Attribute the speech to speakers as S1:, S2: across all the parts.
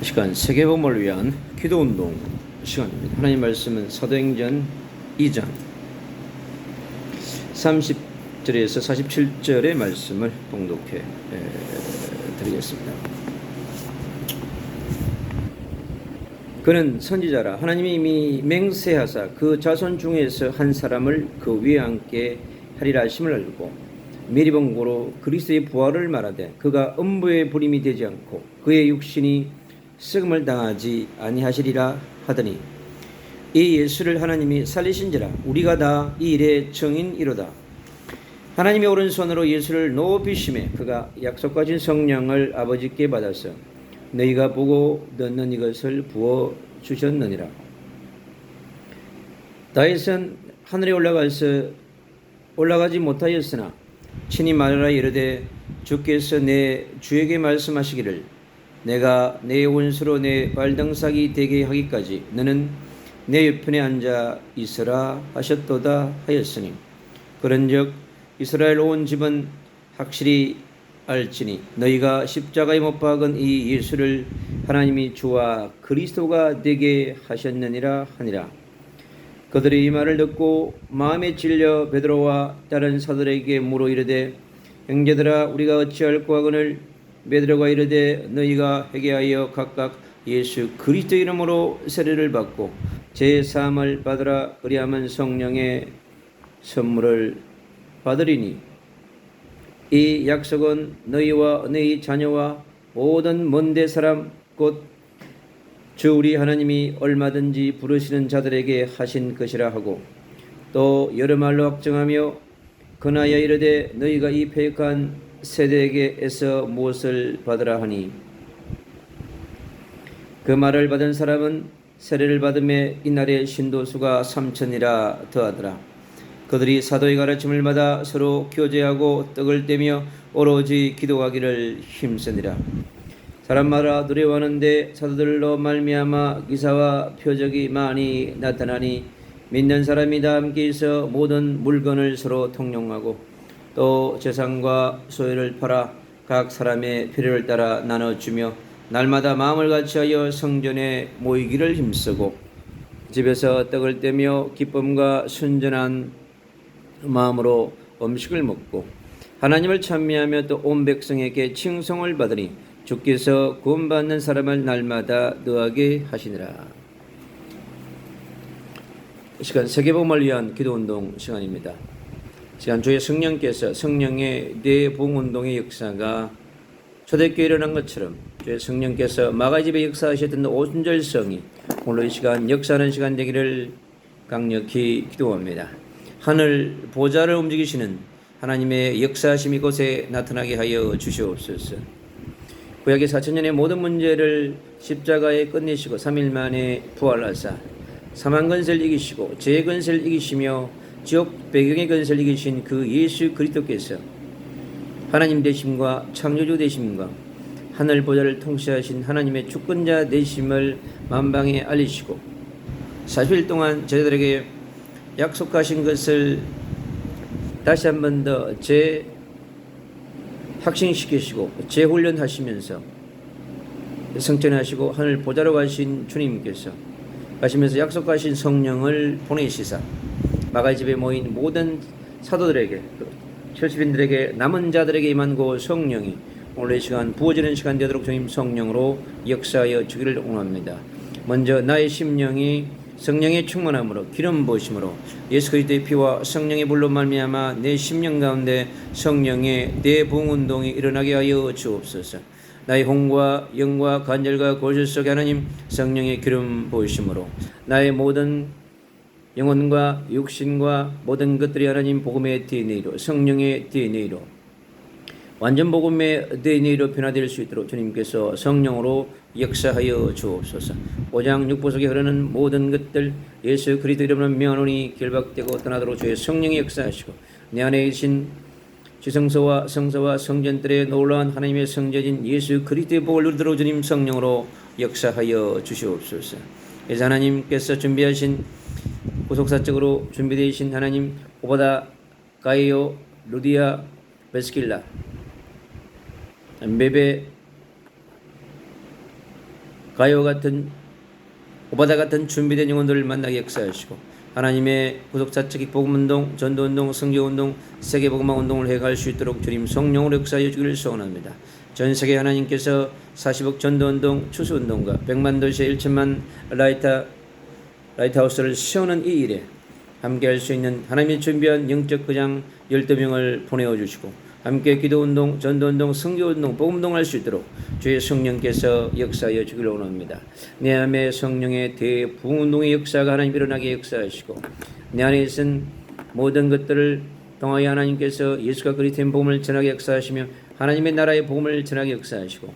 S1: 이 시간 세계복음을 위한 기도운동 시간입니다. 하나님 말씀은 사도행전 2장 30절에서 47절의 말씀을 봉독해 에, 드리겠습니다. 그는 선지자라 하나님이 이미 맹세하사 그 자손 중에서 한 사람을 그 위에 앉게 하리라 하심을 알고 미리 본고로 그리스도의 부활을 말하되 그가 음부의 불임이 되지 않고 그의 육신이 썩음을 당하지 아니하시리라 하더니 이 예수를 하나님이 살리신지라. 우리가 다 이 일의 증인이로다. 하나님의 오른손으로 예수를 높이심에 그가 약속하신 성령을 아버지께 받아서 너희가 보고 듣는 이것을 부어 주셨느니라. 다윗은 하늘에 올라가서 올라가지 못하였으나 친히 말하라 이르되 주께서 내 주에게 말씀하시기를 내가 내 원수로 내 발등삭이 되게 하기까지 너는 내 옆편에 앉아 있으라 하셨도다 하였으니. 그런즉 이스라엘 온 집은 확실히 알지니 너희가 십자가에 못 박은 이 예수를 하나님이 주와 그리스도가 되게 하셨느니라 하니라. 그들이 이 말을 듣고 마음에 찔려 베드로와 다른 사들에게 물어 이르되 형제들아 우리가 어찌할꼬 하거늘 베드로가 이르되 너희가 회개하여 각각 예수 그리스도 이름으로 세례를 받고 제 사함을 받으라 그리하면 성령의 선물을 받으리니 이 약속은 너희와 너희 자녀와 모든 먼데 사람 곧 주 우리 하나님이 얼마든지 부르시는 자들에게 하신 것이라 하고 또 여러 말로 확정하며 그나여 이르되 너희가 이 패역한 세대에게서 무엇을 받으라 하니? 그 말을 받은 사람은 세례를 받음에 이날의 신도수가 삼천이라 더하더라. 그들이 사도의 가르침을 받아 서로 교제하고 떡을 떼며 오로지 기도하기를 힘쓰니라. 사람마다 두려워하는데 사도들로 말미암아 기사와 표적이 많이 나타나니 믿는 사람이 다 함께 있어 모든 물건을 서로 통용하고 또 재산과 소유를 팔아 각 사람의 필요를 따라 나눠주며 날마다 마음을 같이하여 성전에 모이기를 힘쓰고 집에서 떡을 떼며 기쁨과 순전한 마음으로 음식을 먹고 하나님을 찬미하며 또 온 백성에게 칭송을 받으니 주께서 구원받는 사람을 날마다 너하게 하시니라. 이 시간 세계복음을 위한 기도운동 시간입니다. 주의 성령께서 성령의 대봉운동의 역사가 초대교회 일어난 것처럼 주의 성령께서 마가집에 역사하셨던 오순절성이 오늘 이 시간 역사하는 시간 되기를 강력히 기도합니다. 하늘 보좌를 움직이시는 하나님의 역사하심 이곳에 나타나게 하여 주시옵소서. 구약의 4천년의 모든 문제를 십자가에 끝내시고 3일 만에 부활하사 사망 건설 이기시고 죄의 건설 이기시며 지옥 배경의 건설 이기신 그 예수 그리스도께서 하나님 되심과 창조주 되심과 하늘 보좌를 통치하신 하나님의 주권자 되심을 만방에 알리시고 40일 동안 저희들에게 약속하신 것을 다시 한 번 더 재 확신시키시고 재훈련하시면서 성전하시고 하늘 보좌로 가신 주님께서 가시면서 약속하신 성령을 보내시사 마가집에 모인 모든 사도들에게 철수빈들에게 남은 자들에게 임한 그 성령이 오늘 이 시간 부어지는 시간 되도록 주님 성령으로 역사하여 주기를 원합니다. 먼저 나의 심령이 성령의 충만함으로 기름 부으심으로 예수 그리스도의 피와 성령의 불로 말미암아 내 심령 가운데 성령의 대붕 운동이 일어나게 하여 주옵소서. 나의 홍과 영과 간절과 골실 속에 하나님 성령의 기름 부으심으로 나의 모든 영혼과 육신과 모든 것들이 하나님 복음의 DNA로 성령의 DNA로 완전 복음의 DNA로 변화될 수 있도록 주님께서 성령으로 역사하여 주옵소서. 5장 6보 속에 흐르는 모든 것들 예수 그리스도 이름으로 명하노니 결박되고 떠나도록 주의 성령이 역사하시고 내 안에 계신 지성소와 성소와 성전들의 놀라운 하나님의 성전인 예수 그리스도의 복을 누리도록 주님 성령으로 역사하여 주시옵소서. 그래서 하나님께서 준비하신 구속사적으로 준비되신 하나님 오바다 가이오 루디아 베스킬라 베베 가요 같은 오바다 같은 준비된 영혼들을 만나게 역사하시고 하나님의 측이 복음운동, 전도운동, 성교운동, 세계복음화운동을 해갈 수 있도록 주님 성령으로 역사해 주기를 소원합니다. 전 세계 하나님께서 40억 전도운동, 추수운동과 100만 도시에 1천만 라이터, 라이트하우스를 세우는 이 일에 함께할 수 있는 하나님이 준비한 영적 그장 12명을 보내어 주시고 함께 기도운동, 전도운동, 성교운동, 복음운동 할 수 있도록 주의 성령께서 역사하여 주기를 원합니다. 내 안에 성령의 대부운동의 역사가 하나님 일어나게 역사하시고 내 안에 있은 모든 것들을 통하여 하나님께서 예수가 그리스도의 복음을 전하게 역사하시며 하나님의 나라의 복음을 전하게 역사하시고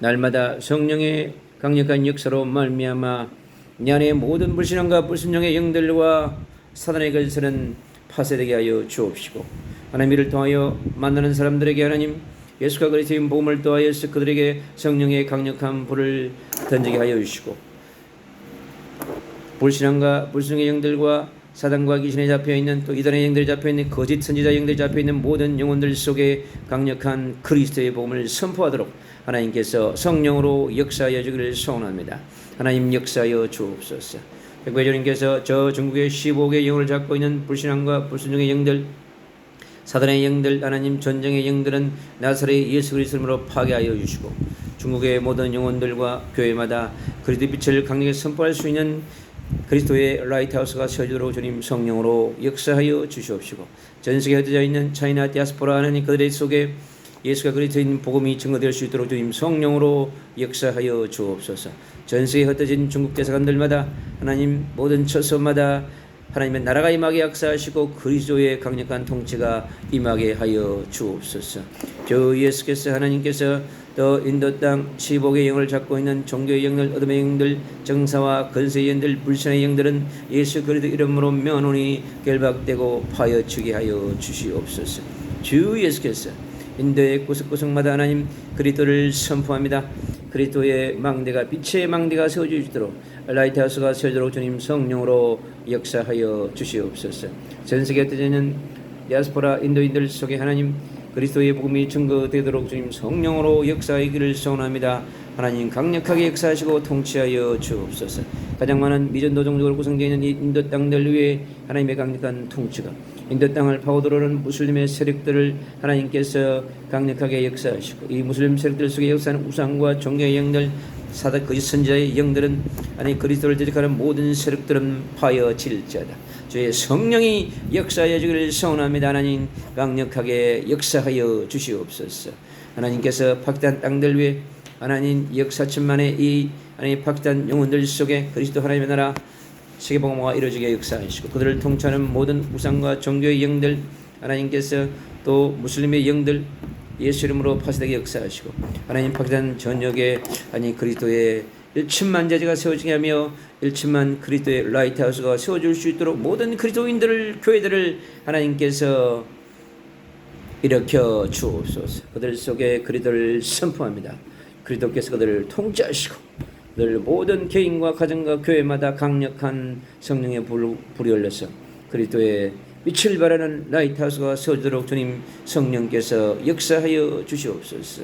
S1: 날마다 성령의 강력한 역사로 말미암아 내 안에 모든 불신앙과 불순종의 영들과 사단의 것들은 파쇄되게 하여 주옵시고 하나님 이를 통하여 만나는 사람들에게 하나님 예수가 그리스도의 복음을 통하여서 그들에게 성령의 강력한 불을 던지게 하여 주시고 불신앙과 불순의 영들과 사단과 귀신에 잡혀 있는 또 이단의 영들이 잡혀 있는 거짓 선지자 영들이 잡혀 있는 모든 영혼들 속에 강력한 그리스도의 복음을 선포하도록 하나님께서 성령으로 역사하여 주기를 소원합니다. 하나님 역사하여 주옵소서. 백배조님께서 저 중국의 15개의 영을 잡고 있는 불신앙과 불순종의 영들 사단의 영들 하나님 전쟁의 영들은 나사렛 예수 그리스도로 파괴하여 주시고 중국의 모든 영혼들과 교회마다 그리스도의 빛을 강력히 선포할 수 있는 그리스도의 라이트하우스가 세워지도록 주님 성령으로 역사하여 주시옵시고 전 세계에 흩어져 있는 차이나 디아스포라 하나님 그들의 속에 예수가 그리스도인 복음이 증거될 수 있도록 주님 성령으로 역사하여 주옵소서. 전 세계에 흩어진 중국 대사관들마다 하나님 모든 처소마다 하나님의 나라가 임하게 역사하시고 그리스도의 강력한 통치가 임하게 하여 주옵소서. 주 예수께서 하나님께서 또 인도 땅 시복의 영을 잡고 있는 종교의 영들, 어둠의 영들, 정사와 건세의 영들, 불신의 영들은 예수 그리스도 이름으로 면원이 결박되고 파여치게 하여 주시옵소서. 주 예수께서 인도의 구석구석마다 하나님 그리스도를 선포합니다. 그리스도의 망대가 빛의 망대가 세워주시도록 라이트하우스가 세워지도록 주님 성령으로 역사하여 주시옵소서. 전 세계에 뜨는 디아스포라 인도인들 속에 하나님 그리스도의 복음이 증거되도록 주님 성령으로 역사하기를 소원합니다. 하나님 강력하게 역사하시고 통치하여 주옵소서. 가장 많은 미전도 종족으로 구성되어 있는 이 인도 땅들 위에 하나님의 강력한 통치가 인도 땅을 파고들어오는 무슬림의 세력들을 하나님께서 강력하게 역사하시고 이 무슬림 세력들 속에 역사하는 우상과 종교의 영들 사다 거짓 선지자의 영들은 아니 그리스도를 대적하는 모든 세력들은 파여질지어다. 주의 성령이 역사하여 주기를 소원합니다. 하나님 강력하게 역사하여 주시옵소서. 하나님께서 파괴한 땅들 위에 하나님 역사천만의 이 하나님 파괴한 영혼들 속에 그리스도 하나님의 나라 세계복음화가 이루어지게 역사하시고 그들을 통치하는 모든 우상과 종교의 영들 하나님께서 또 무슬림의 영들 예수 이름으로 파쇄되게 역사하시고 하나님 파괴된 전역에 아니 그리스도의 1천만 제지가 세워지게 하며 1천만 그리스도의 라이트하우스가 세워질 수 있도록 모든 그리스도인들을 교회들을 하나님께서 일으켜 주옵소서. 그들 속에 그리스도를 선포합니다. 그리스도께서 그들을 통치하시고 늘 모든 개인과 가정과 교회마다 강력한 성령의 불, 불이 올려서 그리스도의 빛을 발하는 라이트하우스가 세워지도록 주님 성령께서 역사하여 주시옵소서.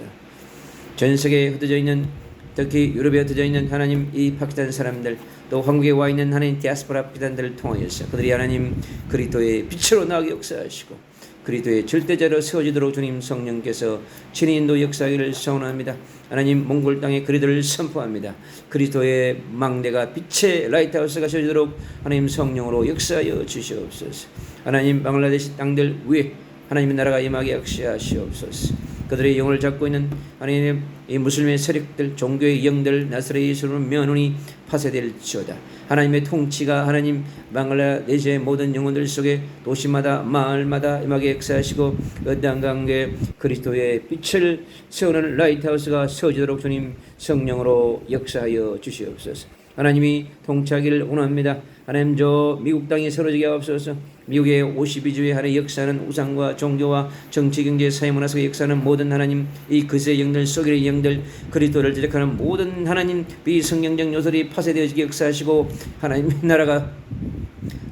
S1: 전 세계에 흩어져 있는 특히 유럽에 흩어져 있는 하나님 이 파키스탄 사람들 또 한국에 와 있는 하나님 디아스포라 파키스탄들을 통하여서 그들이 하나님 그리스도의 빛으로 나가게 역사하시고 그리스도의 절대자로 세워지도록 주님 성령께서 친히 인도 역사기를 소원합니다. 하나님 몽골 땅에 그리스도를 선포합니다. 그리스도의 망대가 빛의 라이트하우스가 세워지도록 하나님 성령으로 역사하여 주시옵소서. 하나님 방글라데시 땅들 위에 하나님의 나라가 임하게 역사하시옵소서. 그들의 영을 잡고 있는 하나님의 이 무슬림의 세력들, 종교의 영들, 나사렛 예수로 면원이 파쇄될지어다. 하나님의 통치가 하나님 방글라데시의 모든 영혼들 속에 도시마다 마을마다 임하게 역사하시고 어당강에 그리스도의 빛을 세우는 라이트하우스가 세워지도록 주님 성령으로 역사하여 주시옵소서. 하나님이 통치하기를 원합니다. 하나님 저 미국 땅이 세워지게 하옵소서. 미국의 52주의 하나의 역사는 우상과 종교와 정치, 경제, 사회, 문화 속에 역사는 모든 하나님 이 그세 영들 속의 영들 그리스도를 대적하는 모든 하나님 비성경적 요소들이 파쇄되어지게 역사하시고 하나님 나라가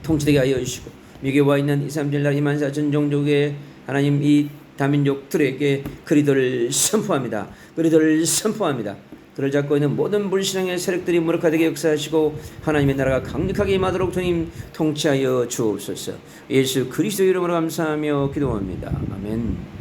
S1: 통치되게 하여 주시고 미국에 와 있는 2, 3, 7날 2만 4천 종족의 하나님 이 다민족들에게 그리스도를 선포합니다. 그리스도를 선포합니다. 그를 잡고 있는 모든 불신앙의 세력들이 무력화되게 역사하시고 하나님의 나라가 강력하게 임하도록 주님 통치하여 주옵소서. 예수 그리스도 이름으로 감사하며 기도합니다. 아멘.